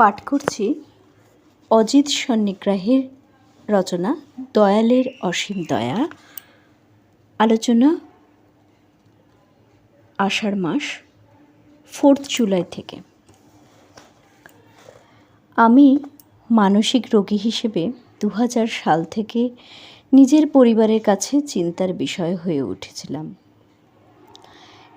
পাঠ করছি অজিত সন্নিগ্রাহের রচনা, দয়ালের অসীম দয়া। আলোচনা, আষাঢ় মাস, ফোর্থ জুলাই থেকে। আমি মানসিক রোগী হিসেবে দু হাজার সাল থেকে নিজের পরিবারের কাছে চিন্তার বিষয় হয়ে উঠেছিলাম।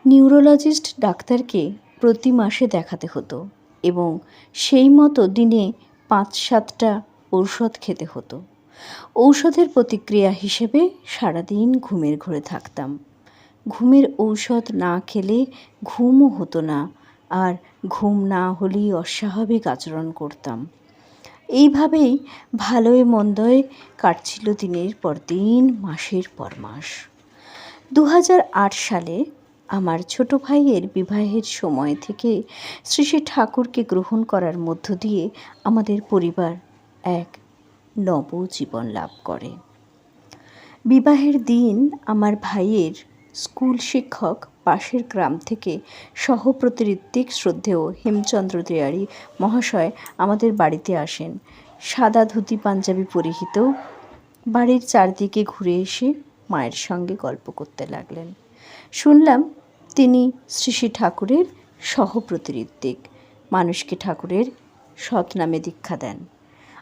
নিউরোলজিস্ট ডাক্তারকে প্রতি মাসে দেখাতে হতো। এবং সেই মতো দিনে পাঁচ সাতটা ঔষধ খেতে হতো। ঔষধের প্রতিক্রিয়া হিসেবে সারাদিন ঘুমের ঘরে থাকতাম। ঘুমের ঔষধ না খেলে ঘুমও হতো না আর ঘুম না হলেই অস্বাভাবিক আচরণ করতাম। এইভাবেই ভালোয় মন্দয় কাটছিল দিনের পর দিন, মাসের পর মাস। দু হাজার আট সালে আমার ছোট ভাইয়ের বিবাহের সময় থেকে শ্রী শ্রী ঠাকুরকে গ্রহণ করার মধ্য দিয়ে আমাদের পরিবার এক নবজীবন লাভ করে। বিবাহের দিন আমার ভাইয়ের স্কুল শিক্ষক পাশের গ্রাম থেকে সহপ্রতিঋত্বিক শ্রদ্ধেয় হেমচন্দ্র দেয়ারি মহাশয় আমাদের বাড়িতে আসেন। সাদা ধুতি পাঞ্জাবি পরিহিত, বাড়ির চারদিকে ঘুরে এসে মায়ের সঙ্গে গল্প করতে লাগলেন। শুনলাম তিনি শ্রী শ্রী ঠাকুরের সহপ্রতিঋত্বিক। মানুষকে ঠাকুরের সৎ নামে দীক্ষা দেন।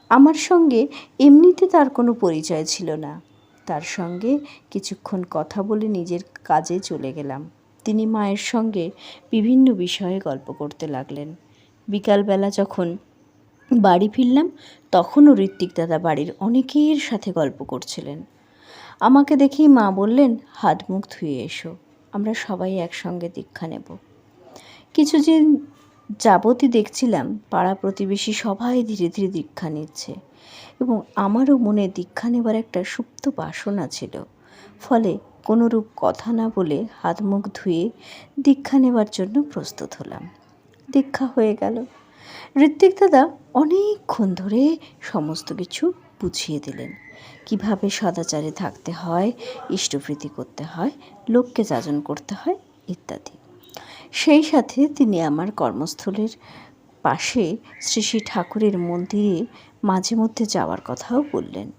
আমার সঙ্গে এমনিতে তার কোনো পরিচয় ছিল না। তার সঙ্গে কিছুক্ষণ কথা বলে নিজের কাজে চলে গেলাম। তিনি মায়ের সঙ্গে বিভিন্ন বিষয়ে গল্প করতে লাগলেন। বিকালবেলা যখন বাড়ি ফিরলাম, তখনও ঋত্বিক দাদা বাড়ির অনেকের সাথে গল্প করছিলেন। আমাকে দেখেই মা বললেন, হাত মুখ ধুয়ে এসো। আমরা সবাই একসঙ্গে দীক্ষা নেব। কিছুদিন যাবতই দেখছিলাম পাড়া প্রতিবেশী সবাই ধীরে ধীরে দীক্ষা নিচ্ছে এবং আমারও মনে দীক্ষা নেবার একটা সুপ্ত বাসনা ছিল। ফলে কোনোরূপ কথা না বলে হাত মুখ ধুয়ে দীক্ষা নেবার জন্য প্রস্তুত হলাম। দীক্ষা হয়ে গেল। ঋত্বিক দাদা অনেকক্ষণ ধরে সমস্ত কিছু বুঝিয়ে দিলেন। কীভাবে সদাচারে থাকতে হয়, ইষ্টপ্রীতি করতে হয়, লোককে যাজন করতে হয়, ইত্যাদি। সেই সাথে তিনি আমার কর্মস্থলের পাশে শ্রী শ্রী ঠাকুরের মন্দিরে মাঝে মধ্যে যাওয়ার কথাও বললেন।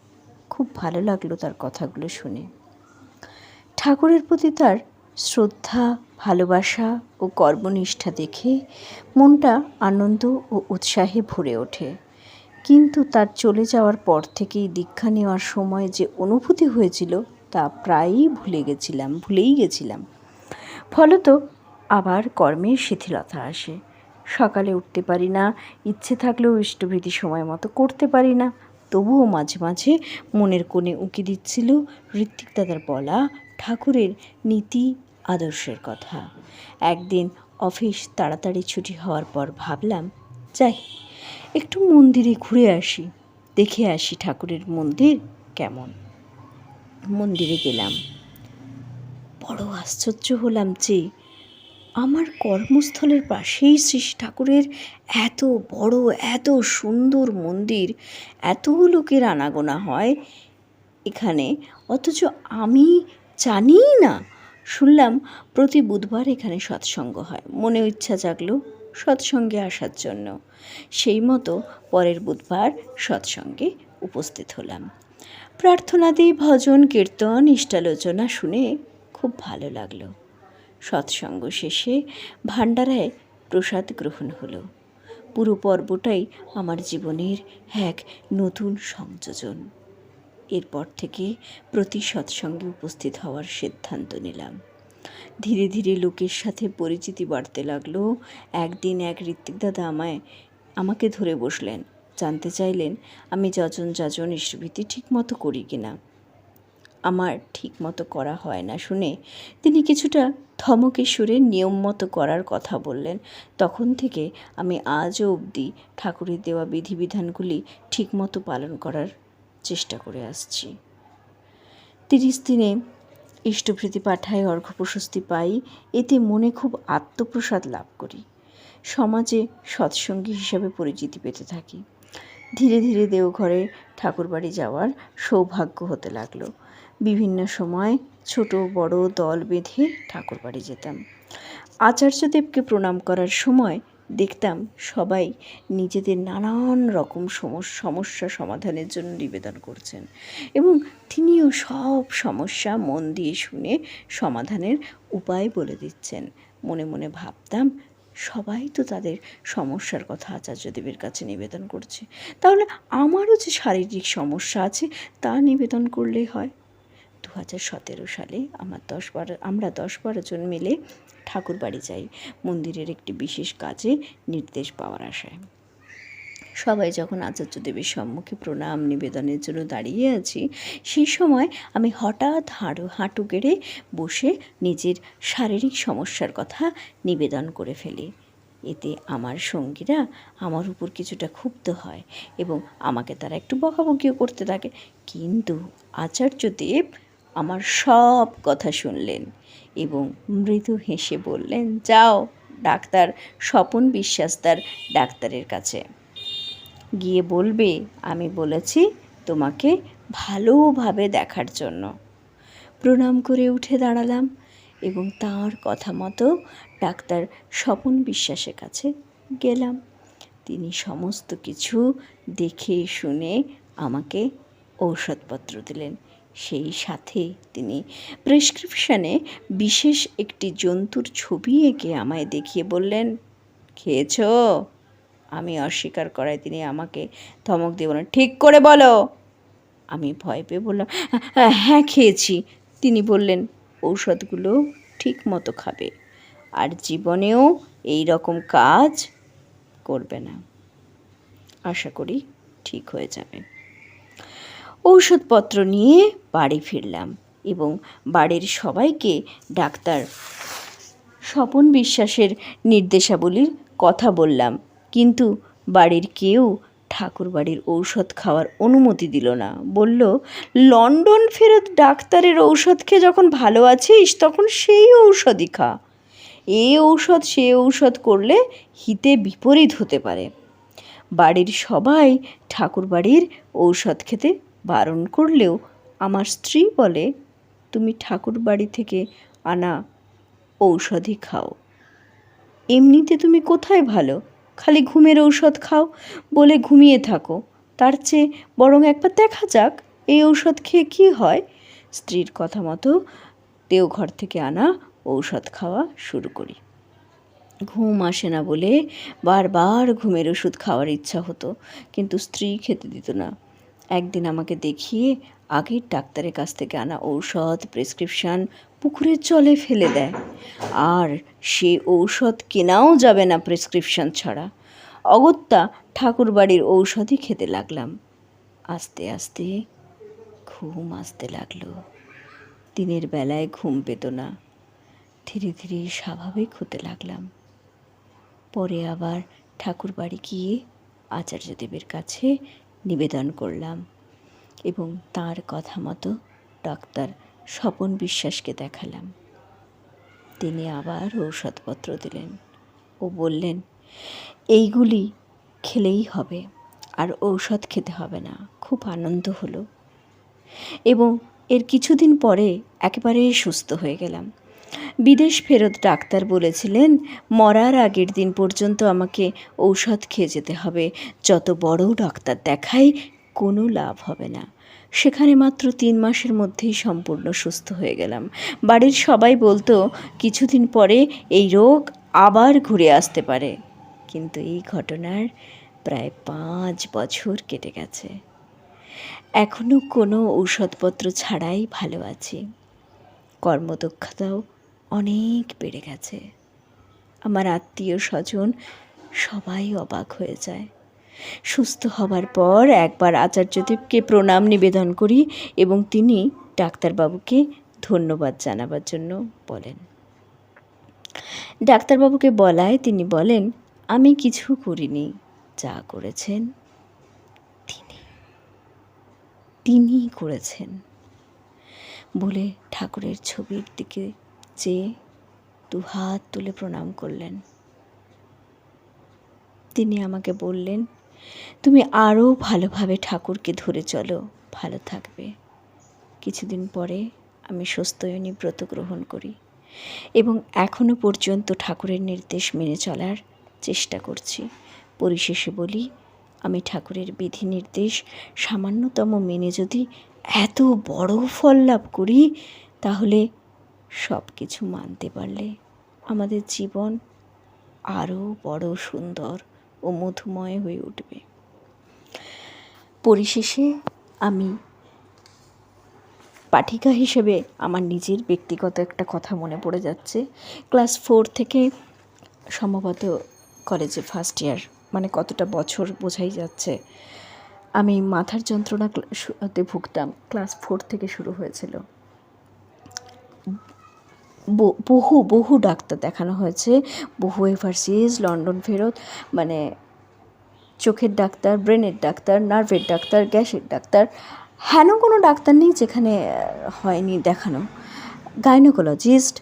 খুব ভালো লাগল তার কথাগুলো শুনে। ঠাকুরের প্রতি তার শ্রদ্ধা, ভালোবাসা ও কর্মনিষ্ঠা দেখে মনটা আনন্দ ও উৎসাহে ভরে ওঠে। কিন্তু তার চলে যাওয়ার পর থেকেই দীক্ষা নেওয়ার সময় যে অনুভূতি হয়েছিল তা প্রায়ই ভুলে গেছিলাম, ভুলেই গেছিলাম। ফলত আবার কর্মের শিথিলতা আসে। সকালে উঠতে পারি না, ইচ্ছে থাকলেও ইষ্টভৃতি সময় মতো করতে পারি না। তবুও মাঝে মাঝে মনের কোণে উঁকি দিচ্ছিল ঋত্বিক দাদার বলা ঠাকুরের নীতি, আদর্শের কথা। একদিন অফিস তাড়াতাড়ি ছুটি হওয়ার পর ভাবলাম, যাই একটু মন্দিরে ঘুরে আসি, দেখে আসি ঠাকুরের মন্দির কেমন। মন্দিরে গেলাম। বড় আশ্চর্য হলাম যে আমার কর্মস্থলের পাশেই শ্রী ঠাকুরের এত বড়, এত সুন্দর মন্দির, এত লোকের আনাগোনা হয় এখানে। অথচ আমি জানিই না। শুনলাম প্রতি বুধবার এখানে সৎসঙ্গ হয়। মনে ইচ্ছা জাগলো সৎসঙ্গে আসার জন্য। সেই মতো পরের বুধবার সৎসঙ্গে উপস্থিত হলাম। প্রার্থনাদি ভজন, কীর্তন, ইষ্টালোচনা শুনে খুব ভালো লাগল। সৎসঙ্গ শেষে ভাণ্ডারায় প্রসাদ গ্রহণ হলো। পুরো পর্বটাই আমার জীবনের এক নতুন সংযোজন। এরপর থেকে প্রতি সৎসঙ্গে উপস্থিত হওয়ার সিদ্ধান্ত নিলাম। ধীরে ধীরে লোকের সাথে পরিচিতি বাড়তে লাগল। একদিন এক ঋত্বিক দাদা আমায়, আমাকে ধরে বসলেন, জানতে চাইলেন, আমি যজন যাজন ইষ্টভীতি ঠিক মতো করি কিনা। আমার ঠিক মতো করা হয় না শুনে তিনি কিছুটা ধমকে সুরে নিয়ম মতো করার কথা বললেন। তখন থেকে আমি আজও অবধি ঠাকুরের দেওয়া বিধিবিধানগুলি ঠিকমতো পালন করার চেষ্টা করে আসছি। তিরিশ দিনে ইষ্টভৃতি পাঠায় অর্ঘ প্রশস্তি পাই, এতে মনে খুব আত্মপ্রসাদ লাভ করি। সমাজে সৎসঙ্গী হিসাবে পরিচিতি পেতে থাকি। ধীরে ধীরে দেওঘরে ঠাকুরবাড়ি যাওয়ার সৌভাগ্য হতে লাগল। বিভিন্ন সময় ছোট বড় দল বেঁধে ঠাকুরবাড়ি যেতাম। আচার্যদেবকে প্রণাম করার সময় দেখতাম সবাই নিজেদের নানান রকম সমস- সমস্যা সমাধানের জন্য নিবেদন করছেন এবং তিনিও সব সমস্যা মন দিয়ে শুনে সমাধানের উপায় বলে দিচ্ছেন। মনে মনে ভাবতাম, সবাই তো তাদের সমস্যার কথা আচার্যদেবের কাছে নিবেদন করছে। তাহলে আমারও যে শারীরিক সমস্যা আছে তা নিবেদন করলেই হয়। দু হাজার সতেরো সালে আমার দশ বারো, আমরা দশ বারো জন মিলে ঠাকুর বাড়ি যাই। মন্দিরের একটি বিশেষ কাজে নির্দেশ পাওয়ার আশায়। সবাই যখন আচার্য দেবের সম্মুখে প্রণাম, নিবেদনের জন্য দাঁড়িয়ে আছি, সেই সময় আমি হঠাৎ হাঁটু হাঁটু গেড়ে বসে নিজের শারীরিক সমস্যার কথা নিবেদন করে ফেলি। এতে আমার সঙ্গীরা আমার উপর কিছুটা ক্ষুব্ধ হয় এবং আমাকে তারা একটু বকাবকিও করতে থাকে। কিন্তু আচার্যদেব আমার সব কথা শুনলেন এবং মৃদু হেসে বললেন, যাও, ডাক্তার স্বপন বিশ্বাস তার ডাক্তারের কাছে। গিয়ে বলবে, আমি বলেছি তোমাকে ভালোভাবে দেখার জন্য। প্রণাম করে উঠে দাঁড়ালাম এবং তার কথা মতো ডাক্তার স্বপন বিশ্বাসের কাছে গেলাম। তিনি সমস্ত কিছু দেখে শুনে আমাকে ঔষধপত্র দিলেন। সেই সাথে তিনি প্রেসক্রিপশানে বিশেষ একটি জন্তুর ছবি এঁকে আমায় দেখিয়ে বললেন খেয়েছো? আমি অস্বীকার করায় তিনি আমাকে ধমক দিয়ে বললেন ঠিক করে বলো। আমি ভয় পেয়ে বললাম "হ্যাঁ, হ্যাঁ খেয়েছি। তিনি বললেন ঔষধগুলো ঠিক মতো খাবে আর জীবনেও এই রকম কাজ করবে না। আশা করি ঠিক হয়ে যাবে। ঔষধপত্র নিয়ে বাড়ি ফিরলাম এবং বাড়ির সবাইকে ডাক্তার স্বপন বিশ্বাসের নির্দেশাবলীর কথা বললাম। কিন্তু বাড়ির কেউ ঠাকুর বাড়ির ঔষধ খাওয়ার অনুমতি দিল না। বলল, লন্ডন ফেরত ডাক্তারের ঔষধ খেয়ে যখন ভালো আছিস, তখন সেই ঔষধই খা। এ ঔষধ, সে ঔষধ করলে হিতে বিপরীত হতে পারে। বাড়ির সবাই ঠাকুর বাড়ির ঔষধ খেতে বারণ করলেও আমার স্ত্রী বলে, তুমি ঠাকুর বাড়ি থেকে আনা ঔষধই খাও। এমনিতে তুমি কোথায় ভালো? খালি ঘুমের ঔষধ খাও বলে ঘুমিয়ে থাকো। তার চেয়ে বরং একবার দেখা যাক, এই ঔষধ খেয়ে কী হয়? স্ত্রীর কথা মতো দেওঘর থেকে আনা ঔষধ খাওয়া শুরু করি। ঘুম আসে না বলে বারবার ঘুমের ওষুধ খাওয়ার ইচ্ছা হতো, কিন্তু স্ত্রী খেতে দিত না। একদিন আমাকে দেখিয়ে আগের ডাক্তারের কাছ থেকে আনা ঔষধ প্রেসক্রিপশান পুকুরের জলে ফেলে দেয়। আর সে ঔষধ কেনাও যাবে না প্রেসক্রিপশান ছাড়া। অগত্যা ঠাকুর বাড়ির ঔষধই খেতে লাগলাম। আস্তে আস্তে ঘুম আসতে লাগল। দিনের বেলায় ঘুম পেত না। ধীরে ধীরে স্বাভাবিক হতে লাগলাম। পরে আবার ঠাকুর বাড়ি গিয়ে আচার্যদেবের কাছে নিবেদন করলাম এবং তার কথা মতো ডাক্তার স্বপন বিশ্বাসকে দেখালাম। তিনি আবার ঔষধপত্র দিলেন ও বললেন, এইগুলি খেলেই হবে আর ঔষধ খেতে হবে না। খুব আনন্দ হলো। এবং এর কিছুদিন পরে একেবারে সুস্থ হয়ে গেলাম। বিদেশ ফেরত ডাক্তার বলেছিলেন, মরার আগের দিন পর্যন্ত আমাকে ঔষধ খেয়ে যেতে হবে। যত বড় ডাক্তার দেখাই কোনো লাভ হবে না। সেখানে মাত্র তিন মাসের মধ্যেই সম্পূর্ণ সুস্থ হয়ে গেলাম। বাড়ির সবাই বলতো, কিছুদিন পরে এই রোগ আবার ঘুরে আসতে পারে। কিন্তু এই ঘটনার প্রায় পাঁচ বছর কেটে গেছে। এখনও কোনো ঔষধপত্র ছাড়াই ভালো আছি। কর্মদক্ষতাও অনেক বেড়ে গেছে। আমার আত্মীয় স্বজন সবাই অবাক হয়ে যায়। সুস্থ হবার পর একবার আচার্যদেবকে প্রণাম নিবেদন করি এবং তিনি ডাক্তারবাবুকে ধন্যবাদ জানাবার জন্য বলেন। ডাক্তারবাবুকে বলায় তিনি বলেন, আমি কিছু করিনি, যা করেছেন তিনি। তিনি করেছেন। বলে ঠাকুরের ছবির দিকে চেয়ে দু হাত তুলে প্রণাম করলেন। তিনি আমাকে বললেন, তুমি আরও ভালোভাবে ঠাকুরকে ধরে চলো, ভালো থাকবে। কিছুদিন পরে আমি স্বস্ত্যয়নী ব্রত গ্রহণ করি এবং এখনও পর্যন্ত ঠাকুরের নির্দেশ মেনে চলার চেষ্টা করছি। পরিশেষে বলি, আমি ঠাকুরের বিধি নির্দেশ সামান্যতম মেনে যদি এত বড় ফল লাভ করি, তাহলে সব কিছু মানতে পারলে আমাদের জীবন আরও বড় সুন্দর ও মধুময় হয়ে উঠবে। পরিশেষে আমি পাঠিকা হিসেবে আমার নিজের ব্যক্তিগত একটা কথা মনে পড়ে যাচ্ছে। ক্লাস ফোর থেকে সম্ভবত কলেজে ফার্স্ট ইয়ার মানে কতটা বছর বোঝাই যাচ্ছে। আমি মাথার যন্ত্রণা ক্লা- ভুগতাম, ক্লাস ফোর থেকে শুরু হয়েছিল। বহু বহু ডাক্তার দেখানো হয়েছে। বহু এভারসিজ লন্ডন ফেরত মানে চোখের ডাক্তার ব্রেনের ডাক্তার নার্ভের ডাক্তার, গ্যাসের ডাক্তার। হেন কোনো ডাক্তার নেই যেখানে হয়নি দেখানো। গাইনোকোলজিস্ট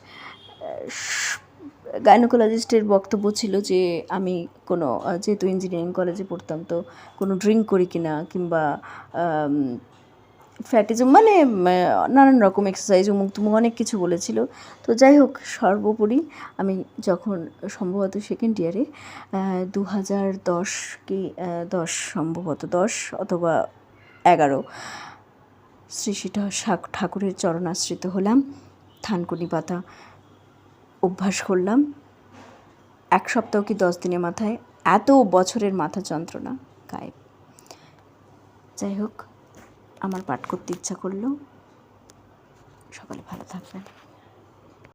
গাইনোকোলজিস্টের বক্তব্য ছিল যে আমি কোনো যেহেতু ইঞ্জিনিয়ারিং কলেজে পড়তাম, তো কোনো ড্রিঙ্ক করি কিনা কিংবা ফ্যাটিজম মানে নানান রকম এক্সারসাইজ উমুক তুমুক অনেক কিছু বলেছিল। তো যাই হোক, সর্বোপরি আমি যখন সম্ভবত সেকেন্ড ইয়ারে দু হাজার দশ কি দশ সম্ভবত দশ অথবা এগারো, শ্রী শ্রী ঠাকুরের চরণাশ্রিত হলাম, থানকুনি পাতা অভ্যাস করলাম। এক সপ্তাহ কি দশ দিনের মাথায়, এত বছরের মাথা যন্ত্রণা গায়েব। যাই হোক আমার পাঠ করতে ইচ্ছা করল। সকালে ভালো থাকবেন।